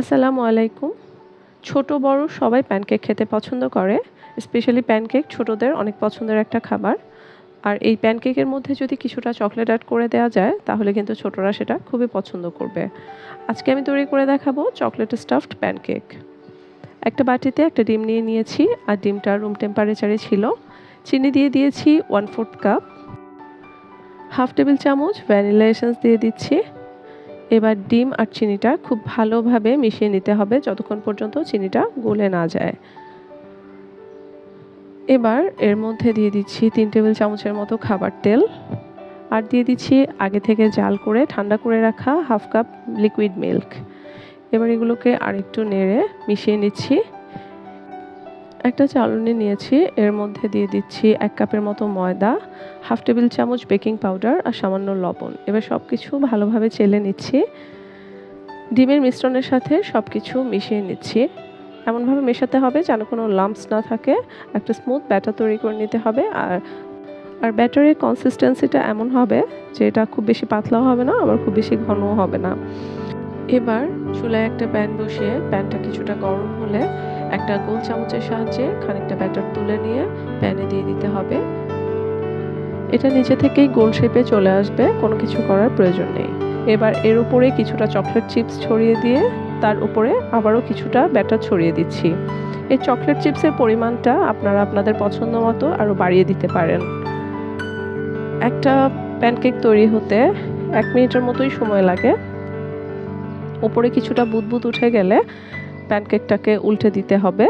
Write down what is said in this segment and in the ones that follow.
আসসালামু আলাইকুম। ছোট, বড় সবাই প্যানকেক খেতে পছন্দ করে স্পেশালি প্যানকেক ছোটদের অনেক পছন্দের একটা খাবার। আর এই প্যানকেকের মধ্যে যদি কিছুটা চকলেট অ্যাড করে দেওয়া যায়, তাহলে কিন্তু ছোটরা সেটা খুবই পছন্দ করবে। আজকে আমি তৈরি করে দেখাবো চকলেট স্টাফড প্যানকেক একটা বাটিতে একটা ডিম নিয়ে নিয়েছি, আর ডিমটা রুম টেম্পারেচারে ছিল। চিনি দিয়ে দিয়েছি one fourth cup half table চামচ ভ্যানিলা এসেন্স দিয়ে দিচ্ছি। এবার ডিম আর চিনিটা খুব ভালোভাবে মিশিয়ে নিতে হবে যতক্ষণ পর্যন্ত চিনিটা গলে না যায়। এবার এর মধ্যে দিয়ে দিচ্ছি তিন টেবিল চামচের মতো খাবার তেল আর দিয়ে দিচ্ছি আগে থেকে জাল করে ঠান্ডা করে রাখা হাফ কাপ লিকুইড মিল্ক এবার এগুলোকে আরেকটু নেড়ে মিশিয়ে নিচ্ছি। একটা চালনি নিয়েছি, এর মধ্যে দিয়ে দিচ্ছি এক কাপের মতো ময়দা, হাফ টেবিল চামচ বেকিং পাউডার আর সামান্য লবণ। এবার সব কিছু ভালোভাবে চেলে নিচ্ছি। ডিমের মিশ্রণের সাথে সব কিছু মিশিয়ে নিচ্ছি। এমনভাবে মেশাতে হবে যেন কোনো লাম্পস না থাকে। একটা স্মুথ ব্যাটার তৈরি করে নিতে হবে। আর আর ব্যাটারের কনসিস্টেন্সিটা এমন হবে যে এটা খুব বেশি পাতলাও হবে না, আবার খুব বেশি ঘনও হবে না। এবার চুলায় একটা প্যান বসিয়ে প্যানটা কিছুটা গরম হলে একটা গোল চামচের সাহায্যে খানিকটা ব্যাটার তুলে নিয়ে প্যানে দিয়ে দিতে হবে। এটা নিচে থেকেই গোল শেপে চলে আসবে, কোনো কিছু করার প্রয়োজন নেই। এবার এর উপরে কিছুটা চকলেট চিপস ছড়িয়ে দিয়ে তার উপরে আবারও কিছুটা ব্যাটার ছড়িয়ে দিচ্ছি। এই চকলেট চিপসের পরিমাণটা আপনারা আপনাদের পছন্দ মতো আরও বাড়িয়ে দিতে পারেন। একটা প্যানকেক তৈরি হতে এক মিনিটের মতোই সময় লাগে। ওপরে কিছুটা বুদবুদ উঠে গেলে প্যানকেকটাকে উল্টে দিতে হবে।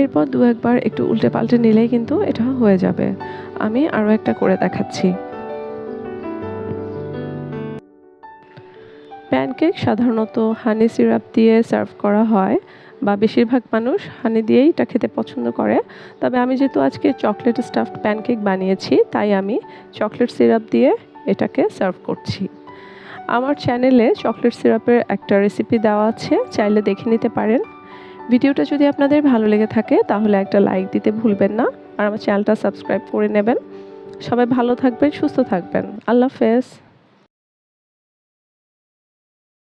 এরপর দু একবার একটু উল্টে পাল্টে নিলেই কিন্তু এটা হয়ে যাবে। আমি আরও একটা করে দেখাচ্ছি। প্যানকেক সাধারণত হানি সিরাপ দিয়ে সার্ভ করা হয় বা বেশিরভাগ মানুষ হানি দিয়েই এটা খেতে পছন্দ করে। তবে আমি যেহেতু আজকে চকলেট স্টাফড প্যানকেক বানিয়েছি, তাই আমি চকলেট সিরাপ দিয়ে এটাকে সার্ভ করছি। আমার চ্যানেলে চকলেট সিরাপের একটা রেসিপি দেওয়া আছে, চাইলে দেখে নিতে পারেন। ভিডিওটা যদি আপনাদের ভালো লেগে থাকে, তাহলে একটা লাইক দিতে ভুলবেন না, আর আমার চ্যানেলটা সাবস্ক্রাইব করে নেবেন। সবাই ভালো থাকবেন, সুস্থ থাকবেন। আল্লাহ হাফেজ।